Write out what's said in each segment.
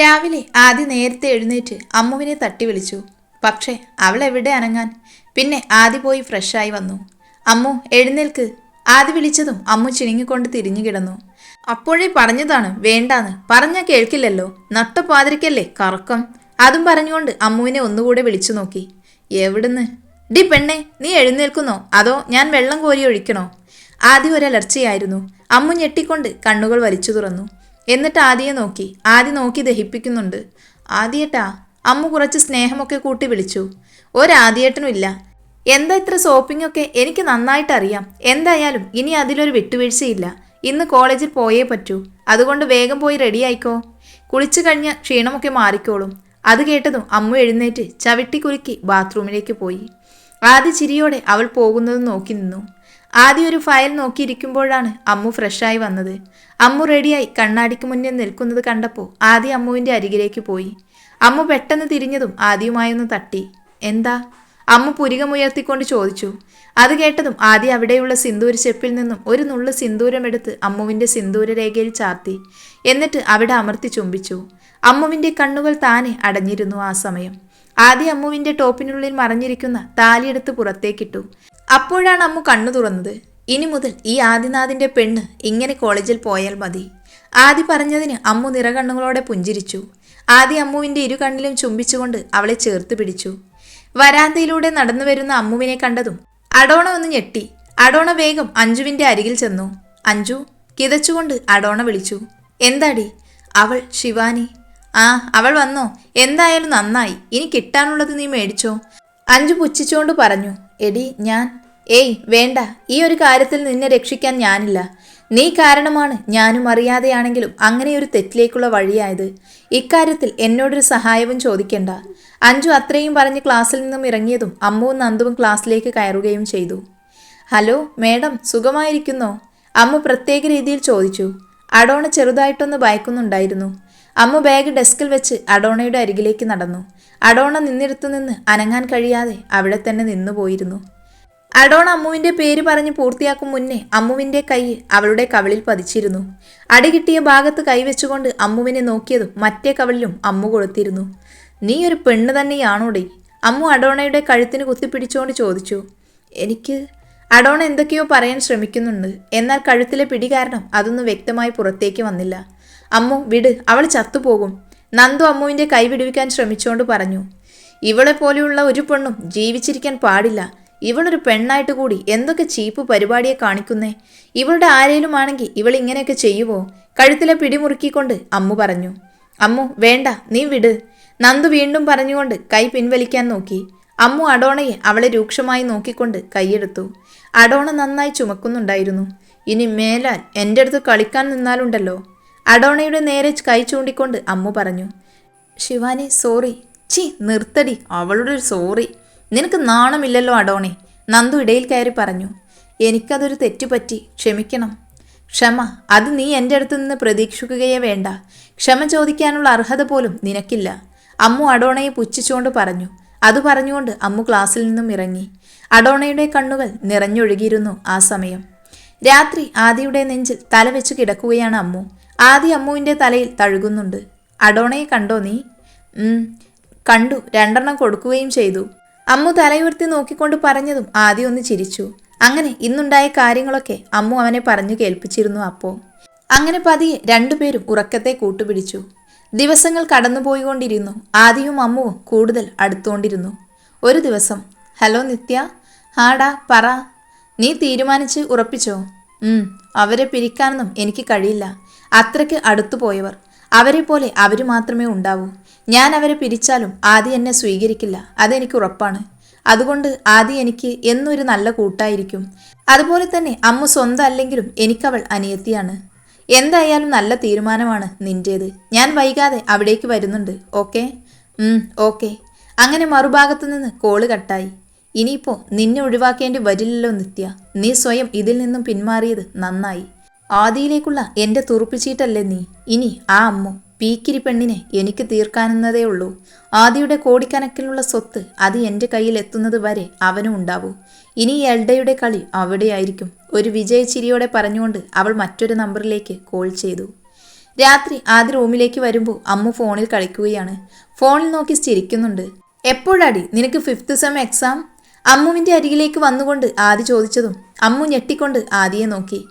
രാവിലെ ആദ്യ നേരത്തെ എഴുന്നേറ്റ് അമ്മുവിനെ തട്ടി വിളിച്ചു. പക്ഷേ അവൾ എവിടെ അനങ്ങാൻ? പിന്നെ ആദ്യ പോയി ഫ്രഷായി വന്നു. അമ്മു എഴുന്നേൽക്ക്. ആദ്യ വിളിച്ചതും അമ്മു ചിണുങ്ങിക്കൊണ്ട് തിരിഞ്ഞു കിടന്നു. അപ്പോഴേ പറഞ്ഞതാണ് വേണ്ടാന്ന്. പറഞ്ഞാൽ കേൾക്കില്ലല്ലോ. നട്ടപ്പാതിരിക്കല്ലേ കറക്കം? അതും പറഞ്ഞുകൊണ്ട് അമ്മുവിനെ ഒന്നുകൂടെ വിളിച്ചു നോക്കി. എവിടുന്ന്? ഡി പെണ്ണെ നീ എഴുന്നേൽക്കുന്നോ? അതോ ഞാൻ വെള്ളം കോരി ഒഴിക്കണോ? ആദ്യം ഒരലർച്ചയായിരുന്നു അമ്മു ഞെട്ടിക്കൊണ്ട് കണ്ണുകൾ വലിച്ചു തുറന്നു. എന്നിട്ട് ആദിയെ നോക്കി. ആദി നോക്കി ദഹിപ്പിക്കുന്നുണ്ട്. ആദിയേട്ടാ അമ്മ കുറച്ച് സ്നേഹമൊക്കെ കൂട്ടി വിളിച്ചു. ഒരാദിയേട്ടനും ഇല്ല എന്താ ഇത്ര സോപ്പിംഗ് ഒക്കെ എനിക്ക് നന്നായിട്ട് അറിയാം എന്തായാലും ഇനി അതിലൊരു വിട്ടുവീഴ്ചയില്ല. ഇന്ന് കോളേജിൽ പോയേ പറ്റൂ. അതുകൊണ്ട് വേഗം പോയി റെഡി ആയിക്കോ കുളിച്ചു കഴിഞ്ഞ ക്ഷീണമൊക്കെ മാറിക്കോളും. അത് കേട്ടതും അമ്മ എഴുന്നേറ്റ് ചവിട്ടി കുലുക്കി ബാത്റൂമിലേക്ക് പോയി. ആദ്യ ചിരിയോടെ അവൾ പോകുന്നത് നോക്കി നിന്നു. ആദ്യം ഒരു ഫയൽ നോക്കിയിരിക്കുമ്പോഴാണ് അമ്മു ഫ്രഷായി വന്നത്. അമ്മു റെഡിയായി കണ്ണാടിക്ക് മുന്നിൽ നിൽക്കുന്നത് കണ്ടപ്പോൾ ആദ്യ അമ്മുവിന്റെ അരികിലേക്ക് പോയി. അമ്മു പെട്ടെന്ന് തിരിഞ്ഞതും ആദ്യമായൊന്ന് തട്ടി. എന്താ? അമ്മ പുരികമുയർത്തിക്കൊണ്ട് ചോദിച്ചു. അത് കേട്ടതും ആദ്യം അവിടെയുള്ള സിന്ദൂര ചെപ്പിൽ നിന്നും ഒരു നുള്ളു സിന്ദൂരമെടുത്ത് അമ്മുവിന്റെ സിന്ദൂര രേഖയിൽ ചാർത്തി. എന്നിട്ട് അവിടെ അമർത്തി ചുംബിച്ചു. അമ്മുവിന്റെ കണ്ണുകൾ താനെ അടഞ്ഞിരുന്നു ആ സമയം. ആദ്യം അമ്മുവിന്റെ ടോപ്പിനുള്ളിൽ മറഞ്ഞിരിക്കുന്ന താലിയെടുത്ത് പുറത്തേക്കിട്ടു. അപ്പോഴാണ് അമ്മു കണ്ണു തുറന്നത്. ഇനി മുതൽ ഈ ആദിനാഥിന്റെ പെണ്ണ് ഇങ്ങനെ കോളേജിൽ പോയാൽ മതി. ആദി പറഞ്ഞതിന് അമ്മു നിറകണ്ണുകളോടെ പുഞ്ചിരിച്ചു. ആദി അമ്മുവിന്റെ ഇരു കണ്ണിലും ചുംബിച്ചുകൊണ്ട് അവളെ ചേർത്ത് പിടിച്ചു. വരാന്തയിലൂടെ നടന്നു വരുന്ന അമ്മുവിനെ കണ്ടതും അടോണ ഒന്ന് ഞെട്ടി. അടോണ വേഗം അഞ്ജുവിന്റെ അരികിൽ ചെന്നു. അഞ്ജു കിതച്ചുകൊണ്ട് അടോണ വിളിച്ചു. എന്താടി? അവൾ ശിവാനി. ആ അവൾ വന്നോ? എന്തായാലും നന്നായി. ഇനി കിട്ടാനുള്ളത് നീ മേടിച്ചോ? അഞ്ജു പുച്ഛിച്ചുകൊണ്ട് പറഞ്ഞു. എടി ഞാൻ. ഏയ് വേണ്ട. ഈ ഒരു കാര്യത്തിൽ നിന്നെ രക്ഷിക്കാൻ ഞാനില്ല. നീ കാരണമാണ് ഞാനും അറിയാതെയാണെങ്കിലും അങ്ങനെ ഒരു തെറ്റിലേക്കുള്ള വഴിയായത്. ഇക്കാര്യത്തിൽ എന്നോടൊരു സഹായവും ചോദിക്കേണ്ട. അഞ്ജു അത്രയും പറഞ്ഞ് ക്ലാസ്സിൽ നിന്നും ഇറങ്ങിയതും അമ്മുവും നന്ദുവും ക്ലാസ്സിലേക്ക് കയറുകയും ചെയ്തു. ഹലോ മേഡം സുഖമായിരിക്കുന്നോ? അമ്മ പ്രത്യേക രീതിയിൽ ചോദിച്ചു. അടോണ ചെറുതായിട്ടൊന്ന് ഭയക്കുന്നുണ്ടായിരുന്നു. അമ്മു ബാഗ് ഡെസ്കിൽ വെച്ച് അഡോണയുടെ അരികിലേക്ക് നടന്നു. അഡോണ നിന്നിടത്തു നിന്ന് അനങ്ങാൻ കഴിയാതെ അവിടെ തന്നെ നിന്നു പോയിരുന്നു. അഡോണ അമ്മുവിന്റെ പേര് പറഞ്ഞ് പൂർത്തിയാക്കും മുന്നേ അമ്മുവിന്റെ കൈ അവളുടെ കവിളിൽ പതിച്ചിരുന്നു. അടി കിട്ടിയ ഭാഗത്ത് കൈവച്ചുകൊണ്ട് അമ്മുവിനെ നോക്കിയതും മറ്റേ കവിളിലും അമ്മു കൊളുത്തിരുന്നു നീ ഒരു പെണ്ണ് തന്നെയാണോടെ? അമ്മു അഡോണയുടെ കഴുത്തിന് കുത്തിപ്പിടിച്ചുകൊണ്ട് ചോദിച്ചു. എനിക്ക് അഡോണ എന്തൊക്കെയോ പറയാൻ ശ്രമിക്കുന്നുണ്ട്. എന്നാൽ കഴുത്തിലെ പിടി കാരണം അതൊന്നും വ്യക്തമായി പുറത്തേക്ക് വന്നില്ല. അമ്മു വിട് അവൾ ചത്തുപോകും. നന്ദു അമ്മുവിന്റെ കൈ വിടുവിക്കാൻ ശ്രമിച്ചുകൊണ്ട് പറഞ്ഞു. ഇവളെ പോലെയുള്ള ഒരു പെണ്ണും ജീവിച്ചിരിക്കാൻ പാടില്ല. ഇവളൊരു പെണ്ണായിട്ട് കൂടി എന്തൊക്കെ ചീപ്പ് പരിപാടിയെ കാണിക്കുന്നേ? ഇവളുടെ ആരേലും ആണെങ്കിൽ ഇവൾ ഇങ്ങനെയൊക്കെ ചെയ്യുവോ? കഴുത്തിലെ പിടിമുറുക്കിക്കൊണ്ട് അമ്മു പറഞ്ഞു. അമ്മു വേണ്ട നീ വിട്. നന്ദു വീണ്ടും പറഞ്ഞുകൊണ്ട് കൈ പിൻവലിക്കാൻ നോക്കി. അമ്മു അഡോണയെ അവളെ രൂക്ഷമായി നോക്കിക്കൊണ്ട് കൈയെടുത്തു. അഡോണ നന്നായി ചുമക്കുന്നുണ്ടായിരുന്നു. ഇനി മേലാൽ എന്റെ അടുത്ത് കളിക്കാൻ നിന്നാലുണ്ടല്ലോ. അഡോണയുടെ നേരെ കൈ ചൂണ്ടിക്കൊണ്ട് അമ്മ പറഞ്ഞു ശിവാനി സോറി. ചി നിർത്തടി. അവളുടെ ഒരു സോറി. നിനക്ക് നാണമില്ലല്ലോ അഡോണെ. നന്ദു ഇടയിൽ കയറി പറഞ്ഞു എനിക്കതൊരു തെറ്റുപറ്റി. ക്ഷമിക്കണം. ക്ഷമ അത് നീ എന്റെ അടുത്ത് നിന്ന് പ്രതീക്ഷിക്കുകയേ വേണ്ട. ക്ഷമ ചോദിക്കാനുള്ള അർഹത പോലും നിനക്കില്ല. അമ്മു അഡോണയെ പുച്ഛിച്ചുകൊണ്ട് പറഞ്ഞു അത് പറഞ്ഞുകൊണ്ട് അമ്മു ക്ലാസ്സിൽ നിന്നും ഇറങ്ങി. അഡോണയുടെ കണ്ണുകൾ നിറഞ്ഞൊഴുകിയിരുന്നു ആ സമയം. രാത്രി ആദിയുടെ നെഞ്ചിൽ തല വെച്ച് കിടക്കുകയാണ് അമ്മു. ആദി അമ്മുവിന്റെ തലയിൽ തഴുകുന്നുണ്ട്. അഡോണയെ കണ്ടോ നീ? കണ്ടു. രണ്ടെണ്ണം കൊടുക്കുകയും ചെയ്തു. അമ്മു തലയുയർത്തി നോക്കിക്കൊണ്ട് പറഞ്ഞതും ആദ്യം ഒന്ന് ചിരിച്ചു. അങ്ങനെ ഇന്നുണ്ടായ കാര്യങ്ങളൊക്കെ അമ്മു അവനെ പറഞ്ഞു കേൾപ്പിച്ചിരുന്നു അപ്പോ. അങ്ങനെ പതിയെ രണ്ടുപേരും ഉറക്കത്തെ കൂട്ടുപിടിച്ചു. ദിവസങ്ങൾ കടന്നുപോയിക്കൊണ്ടിരുന്നു. ആദിയും അമ്മുവും കൂടുതൽ അടുത്തുകൊണ്ടിരുന്നു. ഒരു ദിവസം ഹലോ നിത്യ. ഹാടാ പറ. നീ തീരുമാനിച്ച് ഉറപ്പിച്ചോ? അവരെ പിരിക്കാനൊന്നും എനിക്ക് കഴിയില്ല. അത്രയ്ക്ക് അടുത്തു പോയവർ. അവരെ പോലെ അവർ മാത്രമേ ഉണ്ടാവൂ. ഞാൻ അവരെ പിരിച്ചാലും ആദ്യം എന്നെ സ്വീകരിക്കില്ല. അതെനിക്ക് ഉറപ്പാണ്. അതുകൊണ്ട് ആദ്യം എനിക്ക് എന്നൊരു നല്ല കൂട്ടായിരിക്കും. അതുപോലെ തന്നെ അമ്മ സ്വന്തം അല്ലെങ്കിലും എനിക്കവൾ അനിയത്തിയാണ്. എന്തായാലും നല്ല തീരുമാനമാണ് നിന്റേത് ഞാൻ വൈകാതെ അവിടേക്ക് വരുന്നുണ്ട്. ഓക്കെ? ഓക്കെ. അങ്ങനെ മറുഭാഗത്തു നിന്ന് കോൾ കട്ടായി. ഇനിയിപ്പോൾ നിന്നെ ഒഴിവാക്കേണ്ടി വരില്ലല്ലോ നിത്യ. നീ സ്വയം ഇതിൽ നിന്നും പിന്മാറിയത് നന്നായി. ആദിയിലേക്കുള്ള എന്റെ തുറുപ്പിച്ചീട്ടല്ലേ നീ? ഇനി ആ അമ്മു പീക്കിരി പെണ്ണിനെ എനിക്ക് തീർക്കാനെന്നതേ ഉള്ളൂ. ആദിയുടെ കോടിക്കണക്കിലുള്ള സ്വത്ത് അത് എന്റെ കയ്യിൽ എത്തുന്നത് വരെ അവനും ഉണ്ടാവൂ. ഇനി എൽഡയുടെ കളി അവിടെയായിരിക്കും. ഒരു വിജയച്ചിരിയോടെ പറഞ്ഞുകൊണ്ട് അവൾ മറ്റൊരു നമ്പറിലേക്ക് കോൾ ചെയ്തു. രാത്രി ആദ്യ റൂമിലേക്ക് വരുമ്പോൾ അമ്മു ഫോണിൽ കളിക്കുകയാണ്. ഫോണിൽ നോക്കി ചിരിക്കുന്നുണ്ട്. എപ്പോഴാടി? നിനക്ക് ഫിഫ്ത്ത് സെം എക്സാം? അമ്മുവിന്റെ അരികിലേക്ക് വന്നുകൊണ്ട് ആദി ചോദിച്ചതും അമ്മു ഞെട്ടിക്കൊണ്ട് ആദിയെ നോക്കി.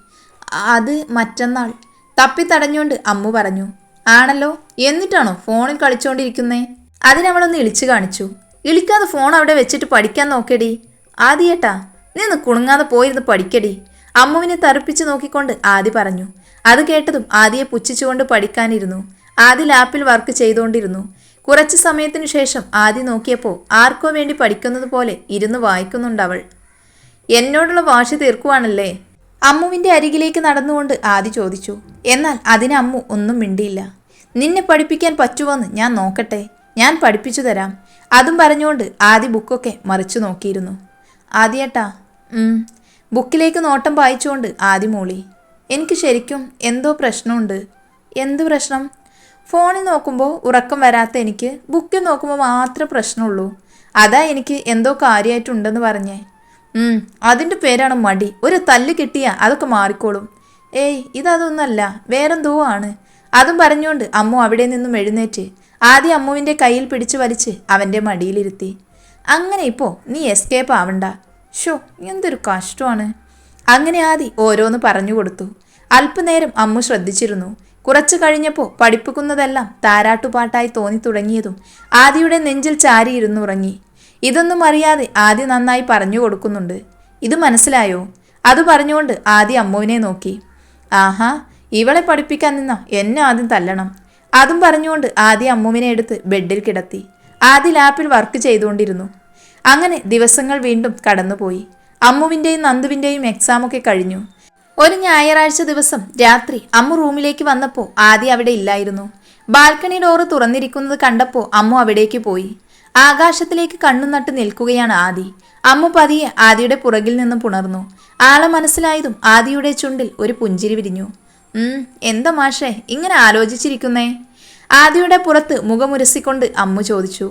അത് മറ്റന്നാൾ. തപ്പി തടഞ്ഞുകൊണ്ട് അമ്മു പറഞ്ഞു ആണല്ലോ എന്നിട്ടാണോ ഫോണിൽ കളിച്ചുകൊണ്ടിരിക്കുന്നേ അതിനവളൊന്ന് ഇളിച്ചു കാണിച്ചു. ഇളിക്കാതെ ഫോൺ അവിടെ വെച്ചിട്ട് പഠിക്കാൻ നോക്കടി ആദിയേട്ടാ നീ ഒന്ന് കുണുങ്ങാതെ പോയിരുന്ന് പഠിക്കടി. അമ്മുവിനെ തറുപ്പിച്ച് നോക്കിക്കൊണ്ട് ആദി പറഞ്ഞു. അത് കേട്ടതും ആദിയെ പുച്ഛിച്ചുകൊണ്ട് പഠിക്കാനിരുന്നു. ആദി ലാപ്പിൽ വർക്ക് ചെയ്തുകൊണ്ടിരുന്നു. കുറച്ച് സമയത്തിനു ശേഷം ആദി നോക്കിയപ്പോൾ ആർക്കോ വേണ്ടി പഠിക്കുന്നത് പോലെ ഇരുന്ന് വായിക്കുന്നുണ്ട് അവൾ. എന്നോടുള്ള വാശി തീർക്കുവാണല്ലേ? അമ്മുവിന്റെ അരികിലേക്ക് നടന്നുകൊണ്ട് ആദി ചോദിച്ചു എന്നാൽ അതിന് അമ്മു ഒന്നും മിണ്ടിയില്ല. നിന്നെ പഠിപ്പിക്കാൻ പറ്റുമെന്ന് ഞാൻ നോക്കട്ടെ. ഞാൻ പഠിപ്പിച്ചു തരാം. അതും പറഞ്ഞുകൊണ്ട് ആദി ബുക്കൊക്കെ മറിച്ചു നോക്കിയിരുന്നു. ആദിയേട്ടാ. ബുക്കിലേക്ക് നോട്ടം വായിച്ചുകൊണ്ട് ആദി മൂളി എനിക്ക് ശരിക്കും എന്തോ പ്രശ്നമുണ്ട്. എന്ത് പ്രശ്നം? ഫോണിൽ നോക്കുമ്പോൾ ഉറക്കം വരാത്ത എനിക്ക് ബുക്കിൽ നോക്കുമ്പോൾ മാത്രമേ പ്രശ്നമുള്ളൂ. അതാ എനിക്ക് എന്തോ കാര്യമായിട്ടുണ്ടെന്ന് പറഞ്ഞേ. അതിന്റെ പേരാണ് മടി. ഒരു തല്ല് കിട്ടിയാൽ അതൊക്കെ മാറിക്കോളും. ഏയ് ഇതതൊന്നല്ല വേറെന്തോ ആണ്. അതും പറഞ്ഞുകൊണ്ട് അമ്മു അവിടെ നിന്നും എഴുന്നേറ്റ് ആദ്യം അമ്മുവിന്റെ കയ്യിൽ പിടിച്ചു വലിച്ച് അവന്റെ മടിയിലിരുത്തി. അങ്ങനെ ഇപ്പോ നീ എസ്കേപ്പ് ആവണ്ട. ഷോ എന്തൊരു കഷ്ടമാണ്. അങ്ങനെ ആദി ഓരോന്ന് പറഞ്ഞു കൊടുത്തു. അല്പനേരം അമ്മു ശ്രദ്ധിച്ചിരുന്നു. കുറച്ചു കഴിഞ്ഞപ്പോൾ പഠിപ്പിക്കുന്നതെല്ലാം താരാട്ടുപാട്ടായി തോന്നി തുടങ്ങിയതും ആദിയുടെ നെഞ്ചിൽ ചാരിയിരുന്നു ഉറങ്ങി ഇതൊന്നും അറിയാതെ ആദ്യ നന്നായി പറഞ്ഞു കൊടുക്കുന്നുണ്ട്. ഇത് മനസ്സിലായോ? അത് പറഞ്ഞുകൊണ്ട് ആദ്യ അമ്മുവിനെ നോക്കി. ആഹാ ഇവളെ പഠിപ്പിക്കാൻ നിന്ന? എന്നെ ആദ്യം തല്ലണം. അതും പറഞ്ഞുകൊണ്ട് ആദ്യ അമ്മുവിനെ എടുത്ത് ബെഡിൽ കിടത്തി. ആദ്യ ലാപ്പിൽ വർക്ക് ചെയ്തുകൊണ്ടിരുന്നു. അങ്ങനെ ദിവസങ്ങൾ വീണ്ടും കടന്നുപോയി. അമ്മുവിന്റെയും നന്ദുവിന്റെയും എക്സാമൊക്കെ കഴിഞ്ഞു. ഒരു ഞായറാഴ്ച ദിവസം രാത്രി അമ്മു റൂമിലേക്ക് വന്നപ്പോൾ ആദ്യം അവിടെ ഇല്ലായിരുന്നു. ബാൽക്കണി ഡോറ് തുറന്നിരിക്കുന്നത് കണ്ടപ്പോൾ അമ്മു അവിടേക്ക് പോയി. ആകാശത്തിലേക്ക് കണ്ണു നട്ട് നിൽക്കുകയാണ് ആദി. അമ്മ പതിയെ ആദിയുടെ പുറകിൽ നിന്ന് പുണർന്നു. ആളെ മനസ്സിലായതും ആദിയുടെ ചുണ്ടിൽ ഒരു പുഞ്ചിരി വിരിഞ്ഞു. ഉം എന്താ മാഷേ ഇങ്ങനെ ആലോചിച്ചിരിക്കുന്നേ? ആദിയുടെ പുറത്ത് മുഖമുരസിക്കൊണ്ട് അമ്മ ചോദിച്ചു.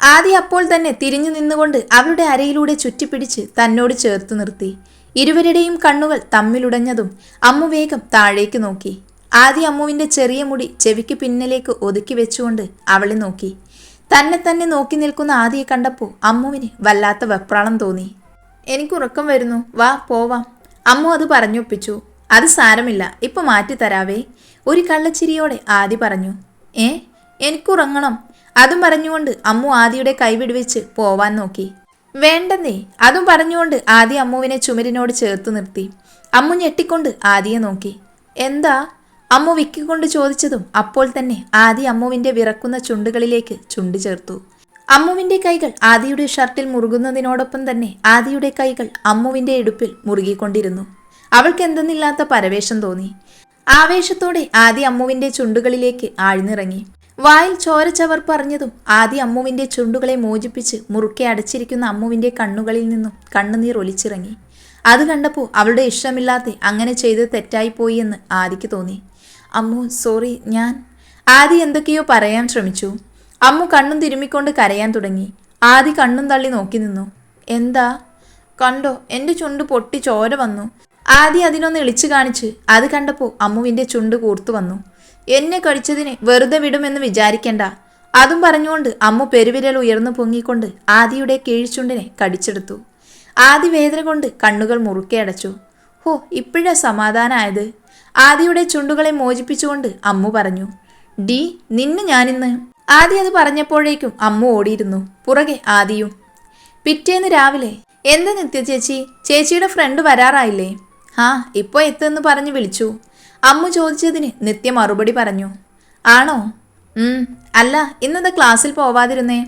ആദി അപ്പോൾ തന്നെ തിരിഞ്ഞു നിന്നുകൊണ്ട് അവളുടെ അരയിലൂടെ ചുറ്റിപ്പിടിച്ച് തന്നോട് ചേർത്ത് നിർത്തി. ഇരുവരുടെയും കണ്ണുകൾ തമ്മിലുടഞ്ഞതും അമ്മു വേഗം താഴേക്ക് നോക്കി. ആദി അമ്മുവിന്റെ ചെറിയ മുടി ചെവിക്ക് പിന്നിലേക്ക് ഒതുക്കി വെച്ചുകൊണ്ട് അവളെ നോക്കി. തന്നെ തന്നെ നോക്കി നിൽക്കുന്ന ആദിയെ കണ്ടപ്പോൾ അമ്മുവിന് വല്ലാത്ത വെപ്രാളം തോന്നി. എനിക്ക് ഉറക്കം വരുന്നു. വാ പോവാം. അമ്മു അത് പറഞ്ഞൊപ്പിച്ചു. അത് സാരമില്ല. ഇപ്പൊ മാറ്റി മാറ്റിത്തരാവേ ഒരു കള്ളച്ചിരിയോടെ ആദി പറഞ്ഞു. ഏ എനിക്കുറങ്ങണം അതും പറഞ്ഞുകൊണ്ട് അമ്മു ആദിയുടെ കൈവിടുവെച്ച് പോവാൻ നോക്കി. വേണ്ടെന്നേ. അതും പറഞ്ഞുകൊണ്ട് ആദി അമ്മുവിനെ ചുമരിനോട് ചേർത്ത് നിർത്തി. അമ്മു ഞെട്ടിക്കൊണ്ട് ആദിയെ നോക്കി. എന്താ? അമ്മു വിക്കിക്കൊണ്ട് ചോദിച്ചതും അപ്പോൾ തന്നെ ആദി അമ്മുവിന്റെ വിറക്കുന്ന ചുണ്ടുകളിലേക്ക് ചുണ്ടു ചേർത്തു അമ്മുവിന്റെ കൈകൾ ആദിയുടെ ഷർട്ടിൽ മുറുകുന്നതിനോടൊപ്പം തന്നെ ആദിയുടെ കൈകൾ അമ്മുവിന്റെ ഇടുപ്പിൽ മുറുകിക്കൊണ്ടിരുന്നു. അവൾക്ക് എന്തെന്നില്ലാത്ത പരവേശം തോന്നി. ആവേശത്തോടെ ആദി അമ്മുവിന്റെ ചുണ്ടുകളിലേക്ക് ആഴ്ന്നിറങ്ങി. വായിൽ ചോരച്ചവർ പറഞ്ഞതും ആദി അമ്മുവിന്റെ ചുണ്ടുകളെ മോചിപ്പിച്ച് മുറുക്കെ അടച്ചിരിക്കുന്ന അമ്മുവിന്റെ കണ്ണുകളിൽ നിന്നും കണ്ണുനീർ ഒലിച്ചിറങ്ങി. അത് കണ്ടപ്പോൾ അവളുടെ ഇഷ്ടമില്ലാതെ അങ്ങനെ ചെയ്ത് തെറ്റായിപ്പോയി എന്ന് ആദിക്ക് തോന്നി. അമ്മു സോറി ഞാൻ. ആദി എന്തൊക്കെയോ പറയാൻ ശ്രമിച്ചു. അമ്മു കണ്ണും തിരുമ്മിക്കൊണ്ട് കരയാൻ തുടങ്ങി. ആദി കണ്ണും തള്ളി നോക്കി നിന്നു. എന്താ? കണ്ടോ എന്റെ ചുണ്ട് പൊട്ടി ചോര വന്നു. ആദി അതിനൊന്ന് ഇളിച്ചു കാണിച്ച് അത് കണ്ടപ്പോൾ അമ്മുവിന്റെ ചുണ്ട് കൂർത്തു വന്നു. എന്നെ കടിച്ചതിനെ വെറുതെ വിടുമെന്ന് വിചാരിക്കണ്ട. അതും പറഞ്ഞുകൊണ്ട് അമ്മു പെരുവിരൽ ഉയർന്നു പൊങ്ങിക്കൊണ്ട് ആദിയുടെ കീഴ്ചുണ്ടിനെ കടിച്ചെടുത്തു. ആദി വേദന കൊണ്ട് കണ്ണുകൾ മുറുക്കെ അടച്ചു. ഹോ ഇപ്പോഴാ സമാധാനമായത് ആദിയുടെ ചുണ്ടുകളെ മോചിപ്പിച്ചുകൊണ്ട് അമ്മു പറഞ്ഞു ഡി നിന്നെ ഞാനിന്ന് ആദി അത് പറഞ്ഞപ്പോഴേക്കും അമ്മു ഓടിയിരുന്നു. പുറകെ ആദിയും പിറ്റേന്ന് രാവിലെ എന്താ നിത്യ ചേച്ചി? ചേച്ചിയുടെ ഫ്രണ്ട് വരാറായില്ലേ? ആ ഇപ്പോൾ എത്തുമെന്ന് പറഞ്ഞ് വിളിച്ചു. അമ്മു ചോദിച്ചതിന് നിത്യ മറുപടി പറഞ്ഞു ആണോ? അല്ല ഇന്നത് ക്ലാസ്സിൽ പോവാതിരുന്നേ?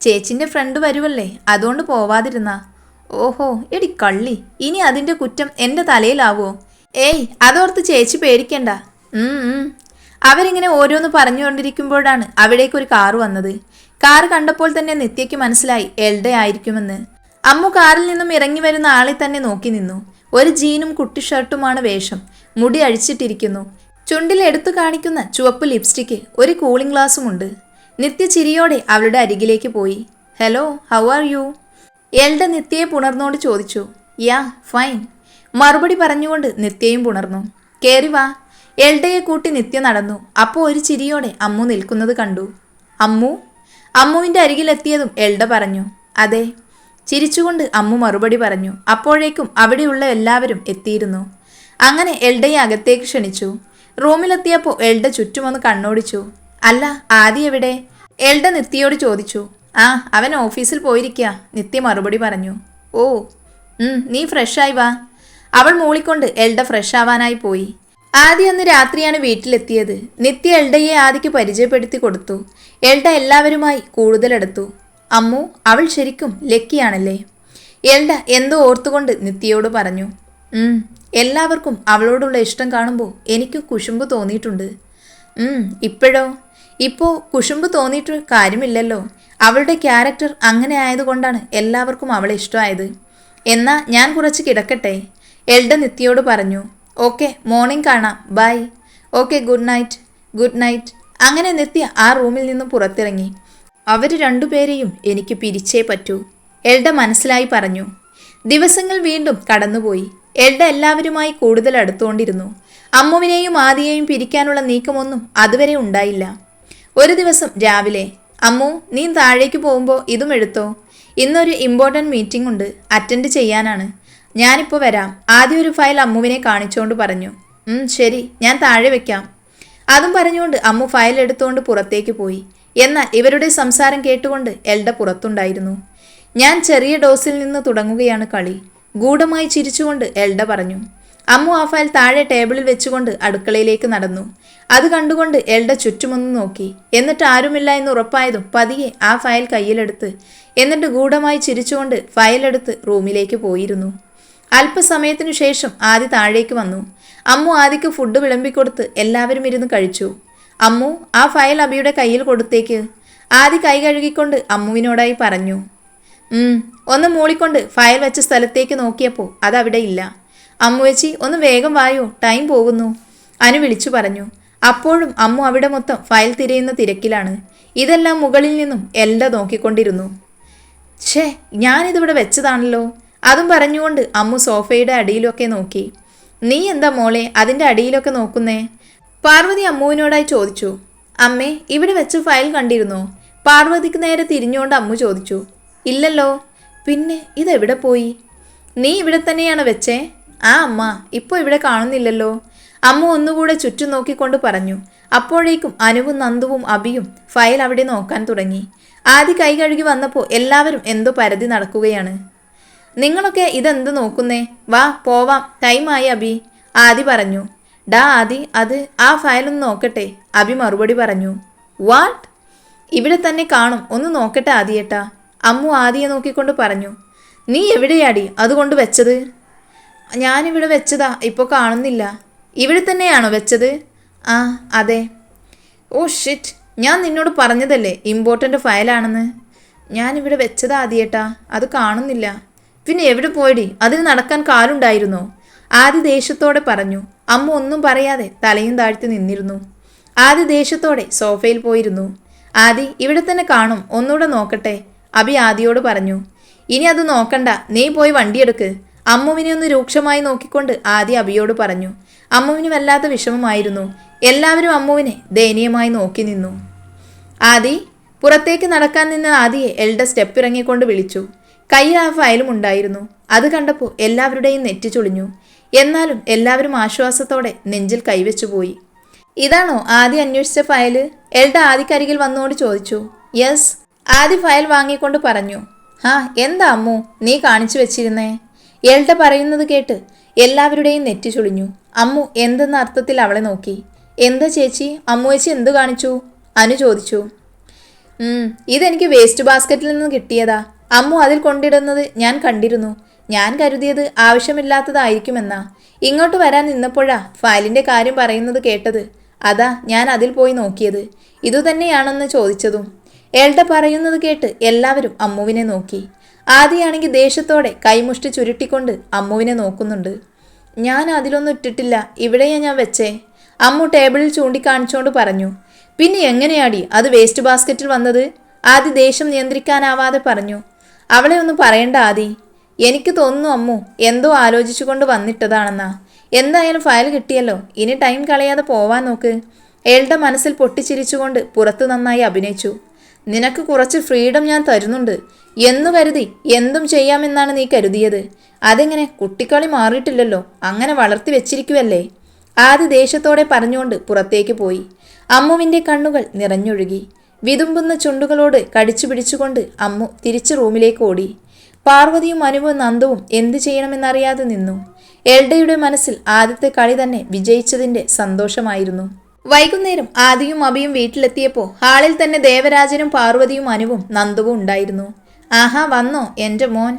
ചേച്ചിന്റെ ഫ്രണ്ട് വരുമല്ലേ അതുകൊണ്ട് പോവാതിരുന്ന? ഓഹോ എടി കള്ളി ഇനി അതിന്റെ കുറ്റം എന്റെ തലയിലാവോ? ഏയ് അതോർത്ത് ചേച്ചി പേടിക്കണ്ട. അവരിങ്ങനെ ഓരോന്ന് പറഞ്ഞുകൊണ്ടിരിക്കുമ്പോഴാണ് അവിടേക്ക് ഒരു കാറ് വന്നത്. കാറ് കണ്ടപ്പോൾ തന്നെ നിത്യയ്ക്ക് മനസ്സിലായി എൽഡ ആയിരിക്കുമെന്ന്. അമ്മു കാറിൽ നിന്നും ഇറങ്ങി വരുന്ന ആളെ തന്നെ നോക്കി നിന്നു. ഒരു ജീനും കുട്ടി ഷർട്ടുമാണ് വേഷം. മുടി അഴിച്ചിട്ടിരിക്കുന്നു. ചുണ്ടിൽ എടുത്തു കാണിക്കുന്ന ചുവപ്പ് ലിപ്സ്റ്റിക്ക് ഒരു കൂളിംഗ് ഗ്ലാസുമുണ്ട് നിത്യ ചിരിയോടെ അവളുടെ അരികിലേക്ക് പോയി. Hello how are you? Elda നിത്യയെ പുണർന്നോട് ചോദിച്ചു. Yeah fine. മറുപടി പറഞ്ഞുകൊണ്ട് നിത്യയും പുണർന്നു. കേറി വാ. എൽഡയെ കൂട്ടി നിത്യ നടന്നു. അപ്പോൾ ഒരു ചിരിയോടെ അമ്മു നിൽക്കുന്നത് കണ്ടു. അമ്മു? അമ്മുവിന്റെ അരികിലെത്തിയതും എൽഡ പറഞ്ഞു. അതെ. ചിരിച്ചുകൊണ്ട് അമ്മു മറുപടി പറഞ്ഞു. അപ്പോഴേക്കും അവിടെയുള്ള എല്ലാവരും എത്തിയിരുന്നു. അങ്ങനെ എൽഡയെ അകത്തേക്ക് ക്ഷണിച്ചു. റൂമിലെത്തിയപ്പോൾ എൽഡ ചുറ്റുമൊന്ന് കണ്ണോടിച്ചു. അല്ല ആദ്യ എവിടെ? എൽഡ നിത്യയോട് ചോദിച്ചു. ആ അവൻ ഓഫീസിൽ പോയിരിക്കുക നിത്യ മറുപടി പറഞ്ഞു. ഓ നീ ഫ്രഷായി വാ. അവൾ മൂളിക്കൊണ്ട് എൽഡ ഫ്രഷ് ആവാനായി പോയി. ആദ്യ അന്ന് രാത്രിയാണ് വീട്ടിലെത്തിയത്. നിത്യ എൽഡയെ ആദിക്ക് പരിചയപ്പെടുത്തി കൊടുത്തു. എൽഡ എല്ലാവരുമായി കൂടുതലെടുത്തു അമ്മു അവൾ ശരിക്കും ലക്കിയാണല്ലേ? എൽഡ എന്തോ ഓർത്തുകൊണ്ട് നിത്യയോട് പറഞ്ഞു. "ഉം, എല്ലാവർക്കും അവളോടുള്ള ഇഷ്ടം കാണുമ്പോൾ എനിക്ക് കുശുമ്പ് തോന്നിയിട്ടുണ്ട്. ഇപ്പോഴോ? ഇപ്പോൾ കുശുമ്പ് തോന്നിയിട്ട് കാര്യമില്ലല്ലോ. അവളുടെ ക്യാരക്ടർ അങ്ങനെ ആയതുകൊണ്ടാണ് എല്ലാവർക്കും അവളെ ഇഷ്ടമായത്. എന്നാ ഞാൻ കുറച്ച് കിടക്കട്ടെ? എൽഡ നിത്യയോട് പറഞ്ഞു ഓക്കെ മോർണിംഗ് കാണാം bye. Okay good night good night. അങ്ങനെ നിത്യ ആ റൂമിൽ നിന്നും പുറത്തിറങ്ങി. അവർ രണ്ടുപേരെയും എനിക്ക് പിരിച്ചേ പറ്റൂ. എൽഡ മനസ്സിലായി പറഞ്ഞു. ദിവസങ്ങൾ വീണ്ടും കടന്നുപോയി. എൽഡ എല്ലാവരുമായി കൂടുതൽ അടുത്തുകൊണ്ടിരുന്നു. അമ്മുവിനെയും ആദിയെയും പിരിക്കാനുള്ള നീക്കമൊന്നും അതുവരെ ഉണ്ടായില്ല. ഒരു ദിവസം രാവിലെ അമ്മു നീ താഴേക്ക് പോകുമ്പോൾ ഇതും എടുത്തോ. ഇന്നൊരു ഇമ്പോർട്ടന്റ് മീറ്റിംഗ് ഉണ്ട് അറ്റൻഡ് ചെയ്യാനാണ്. ഞാനിപ്പോൾ വരാം. ആദ്യം ഒരു ഫയൽ അമ്മുവിനെ കാണിച്ചുകൊണ്ട് പറഞ്ഞു. "ഉം, ശരി. ഞാൻ താഴെ വെക്കാം. അതും പറഞ്ഞുകൊണ്ട് അമ്മു ഫയൽ എടുത്തുകൊണ്ട് പുറത്തേക്ക് പോയി. എന്നാൽ ഇവരുടെ സംസാരം കേട്ടുകൊണ്ട് എൽഡ പുറത്തുണ്ടായിരുന്നു. ഞാൻ ചെറിയ ഡോസിൽ നിന്ന് തുടങ്ങുകയാണ് കളി. ഗൂഢമായി ചിരിച്ചുകൊണ്ട് എൽഡ പറഞ്ഞു. അമ്മു ആ ഫയൽ താഴെ ടേബിളിൽ വെച്ചുകൊണ്ട് അടുക്കളയിലേക്ക് നടന്നു. അത് കണ്ടുകൊണ്ട് എൽഡ ചുറ്റുമൊന്ന് നോക്കി. എന്നിട്ട് ആരുമില്ല എന്ന് ഉറപ്പായതും പതിയെ ആ ഫയൽ കയ്യിലെടുത്ത് എന്നിട്ട് ഗൂഢമായി ചിരിച്ചുകൊണ്ട് ഫയലെടുത്ത് റൂമിലേക്ക് പോയിരുന്നു. അല്പസമയത്തിനു ശേഷം ആദി താഴേക്ക് വന്നു. അമ്മു ആദിക്ക് ഫുഡ് വിളമ്പിക്കൊടുത്ത് എല്ലാവരും ഇരുന്ന് കഴിച്ചു. അമ്മു ആ ഫയൽ അബിയുടെ കയ്യിൽ കൊടുത്തേക്ക്. ആദി കൈ കഴുകിക്കൊണ്ട് അമ്മുവിനോടായി പറഞ്ഞു. ഒന്ന് മൂളിക്കൊണ്ട് ഫയൽ വെച്ച സ്ഥലത്തേക്ക് നോക്കിയപ്പോൾ അതവിടെ ഇല്ല. അമ്മുവച്ചി ഒന്ന് വേഗം വായോ ടൈം പോകുന്നു. അനു വിളിച്ചു പറഞ്ഞു. അപ്പോഴും അമ്മു അവിടെ മൊത്തം ഫയൽ തിരയുന്ന തിരക്കിലാണ്. ഇതെല്ലാം മുകളിൽ നിന്നും എല്ലാം നോക്കിക്കൊണ്ടിരുന്നു. ഛേ ഞാനിതിവിടെ വെച്ചതാണല്ലോ. അതും പറഞ്ഞുകൊണ്ട് അമ്മു സോഫയുടെ അടിയിലൊക്കെ നോക്കി. നീ എന്താ മോളെ അതിന്റെ അടിയിലൊക്കെ നോക്കുന്നേ? പാർവതി അമ്മുവിനോടായി ചോദിച്ചു. അമ്മേ ഇവിടെ വെച്ച് ഫയൽ കണ്ടിരുന്നോ? പാർവതിക്ക് നേരെ തിരിഞ്ഞുകൊണ്ട് അമ്മു ചോദിച്ചു. ഇല്ലല്ലോ. പിന്നെ ഇതെവിടെ പോയി? നീ ഇവിടെ തന്നെയാണ് വെച്ചേ? ആ അമ്മ ഇപ്പോൾ ഇവിടെ കാണുന്നില്ലല്ലോ. അമ്മ ഒന്നുകൂടെ ചുറ്റും നോക്കിക്കൊണ്ട് പറഞ്ഞു. അപ്പോഴേക്കും അനുവും നന്ദുവും അബിയും ഫയൽ അവിടെ നോക്കാൻ തുടങ്ങി. ആദ്യ കൈ കഴുകി വന്നപ്പോൾ എല്ലാവരും എന്തോ പരതി നടക്കുകയാണ്. നിങ്ങളൊക്കെ ഇതെന്ത് നോക്കുന്നേ? വാ പോവാം. ടൈമായി അബി. ആദി പറഞ്ഞു. ഡാ ആദി അത് ആ ഫയലൊന്ന് നോക്കട്ടെ. അബി മറുപടി പറഞ്ഞു. വാട്ട് ഇവിടെ തന്നെ കാണും. ഒന്ന് നോക്കട്ടെ ആദിയേട്ടാ. അമ്മു ആദിയെ നോക്കിക്കൊണ്ട് പറഞ്ഞു. നീ എവിടെയാടി? അതുകൊണ്ട് വെച്ചത്? ഞാനിവിടെ വെച്ചതാ. ഇപ്പോൾ കാണുന്നില്ല. ഇവിടെ തന്നെയാണോ വെച്ചത്? ആ അതെ. ഓ ഷിറ്റ് ഞാൻ നിന്നോട് പറഞ്ഞതല്ലേ ഇമ്പോർട്ടന്റ് ഫയലാണെന്ന് ഞാനിവിടെ വെച്ചതാ ആദ്യേട്ടാ. അത് കാണുന്നില്ല. പിന്നെ എവിടെ പോയടി? അതിന് നടക്കാൻ കാലുണ്ടായിരുന്നോ. ആദ്യ ദേഷ്യത്തോടെ പറഞ്ഞു അമ്മ ഒന്നും പറയാതെ തലയും താഴ്ത്തി നിന്നിരുന്നു. ആദ്യ ദേഷ്യത്തോടെ സോഫയിൽ പോയിരുന്നു. ആദി ഇവിടെ തന്നെ കാണും ഒന്നുകൂടെ നോക്കട്ടെ. അബി ആദിയോട് പറഞ്ഞു ഇനി അത് നോക്കണ്ട നീ പോയി വണ്ടിയെടുക്ക് അമ്മുവിനെ ഒന്ന് രൂക്ഷമായി നോക്കിക്കൊണ്ട് ആദി അബിയോട് പറഞ്ഞു അമ്മുവിന് വല്ലാത്ത വിഷമമായിരുന്നു. എല്ലാവരും അമ്മുവിനെ ദയനീയമായി നോക്കി നിന്നു. ആദി പുറത്തേക്ക് നടക്കാൻ നിന്ന ആദിയെ എൽഡ സ്റ്റെപ്പ് ഇറങ്ങിക്കൊണ്ട് വിളിച്ചു. കയ്യിൽ ആ ഫയലും ഉണ്ടായിരുന്നു. അത് കണ്ടപ്പോൾ എല്ലാവരുടെയും നെറ്റി ചൊളിഞ്ഞു. എന്നാലും എല്ലാവരും ആശ്വാസത്തോടെ നെഞ്ചിൽ കൈവച്ചു പോയി. ഇതാണോ ആദ്യം അന്വേഷിച്ച ഫയൽ എൽഡ ആദിക്കരികിൽ വന്നുകൊണ്ട് ചോദിച്ചു. യെസ്. ആദ്യ ഫയൽ വാങ്ങിക്കൊണ്ട് പറഞ്ഞു. ആ എന്താ അമ്മു? നീ കാണിച്ചു വെച്ചിരുന്നേ. എൽഡ പറയുന്നത് കേട്ട് എല്ലാവരുടെയും നെറ്റി ചുളിഞ്ഞു. അമ്മു എന്തെന്ന അർത്ഥത്തിൽ അവളെ നോക്കി. എന്താ ചേച്ചി? അമ്മു ചേച്ചി എന്ത് കാണിച്ചു? അനു ചോദിച്ചു. ഇതെനിക്ക് വേസ്റ്റ് ബാസ്ക്കറ്റിൽ നിന്ന് കിട്ടിയതാ. അമ്മു അതിൽ കൊണ്ടിടുന്നത് ഞാൻ കണ്ടിരുന്നു. ഞാൻ കരുതിയത് ആവശ്യമില്ലാത്തതായിരിക്കുമെന്നാ. ഇങ്ങോട്ട് വരാൻ നിന്നപ്പോഴാ ഫയലിന്റെ കാര്യം പറയുന്നത് കേട്ടത്. അതാ ഞാൻ അതിൽ പോയി നോക്കിയത്. ഇതുതന്നെയാണെന്ന് ചോദിച്ചതും. ഏൾട്ട പറയുന്നത് കേട്ട് എല്ലാവരും അമ്മുവിനെ നോക്കി. ആദ്യമാണെങ്കിൽ ദേഷ്യത്തോടെ കൈമുഷ്ടി ചുരുട്ടിക്കൊണ്ട് അമ്മുവിനെ നോക്കുന്നുണ്ട്. ഞാൻ അതിലൊന്നും ഇട്ടിട്ടില്ല. ഇവിടെയാ ഞാൻ വെച്ചേ. അമ്മു ടേബിളിൽ ചൂണ്ടിക്കാണിച്ചുകൊണ്ട് പറഞ്ഞു. പിന്നെ എങ്ങനെയാടി അത് വേസ്റ്റ് ബാസ്ക്കറ്റിൽ വന്നത്? ആദ്യ ദേഷ്യം നിയന്ത്രിക്കാനാവാതെ പറഞ്ഞു. അവളെ ഒന്ന് പറയണ്ട ആദി. എനിക്ക് തോന്നുന്നു അമ്മു എന്തോ ആലോചിച്ചുകൊണ്ട് വന്നിട്ടതാണെന്നാ. എന്തായാലും ഫയൽ കിട്ടിയല്ലോ. ഇനി ടൈം കളയാതെ പോവാൻ നോക്ക്. എളുടെ മനസ്സിൽ പൊട്ടിച്ചിരിച്ചുകൊണ്ട് പുറത്തു നന്നായി അഭിനയിച്ചു. നിനക്ക് കുറച്ച് ഫ്രീഡം ഞാൻ തരുന്നുണ്ട്. എന്നു കരുതി എന്തും ചെയ്യാമെന്നാണ് നീ കരുതിയത്. അതെങ്ങനെ കുട്ടിക്കളി മാറിയിട്ടില്ലല്ലോ. അങ്ങനെ വളർത്തി വെച്ചിരിക്കുവല്ലേ. ആദ്യ ദേഷ്യത്തോടെ പറഞ്ഞുകൊണ്ട് പുറത്തേക്ക് പോയി. അമ്മുവിന്റെ കണ്ണുകൾ നിറഞ്ഞൊഴുകി. വിതുമ്പുന്ന ചുണ്ടുകളോട് കടിച്ചു പിടിച്ചുകൊണ്ട് അമ്മു തിരിച്ച് റൂമിലേക്ക് ഓടി. പാർവതിയും അനുവും നന്ദവും എന്തു ചെയ്യണമെന്നറിയാതെ നിന്നു. എൽഡയുടെ മനസ്സിൽ ആദ്യത്തെ കളി തന്നെ വിജയിച്ചതിന്റെ സന്തോഷമായിരുന്നു. വൈകുന്നേരം ആദിയും അബിയും വീട്ടിലെത്തിയപ്പോൾ ഹാളിൽ തന്നെ ദേവരാജനും പാർവതിയും അനുവും നന്ദവും ഉണ്ടായിരുന്നു. ആഹാ വന്നോ എന്റെ മോൻ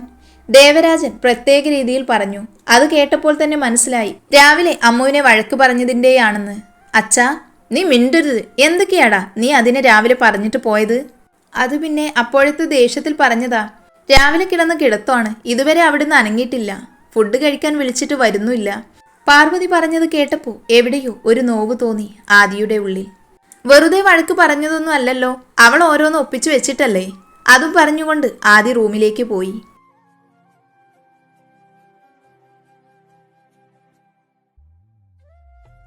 ദേവരാജൻ പ്രത്യേക രീതിയിൽ പറഞ്ഞു. അത് കേട്ടപ്പോൾ തന്നെ മനസ്സിലായി. രാവിലെ അമ്മുവിനെ വഴക്ക് പറഞ്ഞതിന്റെയാണെന്ന് അച്ഛാ നീ മിണ്ടരുത്. എന്തൊക്കെയാടാ നീ അതിനെ രാവിലെ പറഞ്ഞിട്ട് പോയത്? അത് പിന്നെ അപ്പോഴത്തെ ദേഷ്യത്തിൽ പറഞ്ഞതാ. രാവിലെ കിടന്ന് കിടത്താണ് ഇതുവരെ അവിടുന്ന് അനങ്ങിയിട്ടില്ല. ഫുഡ് കഴിക്കാൻ വിളിച്ചിട്ട് വരുന്നുമില്ല. പാർവതി പറഞ്ഞത് കേട്ടപ്പോൾ എവിടെയോ ഒരു നോവ് തോന്നി ആദിയുടെ ഉള്ളിൽ. വെറുതെ വഴക്ക് പറഞ്ഞതൊന്നും അല്ലല്ലോ. അവൾ ഓരോന്ന് ഒപ്പിച്ചു വെച്ചിട്ടല്ലേ? അതും പറഞ്ഞുകൊണ്ട് ആദി റൂമിലേക്ക് പോയി.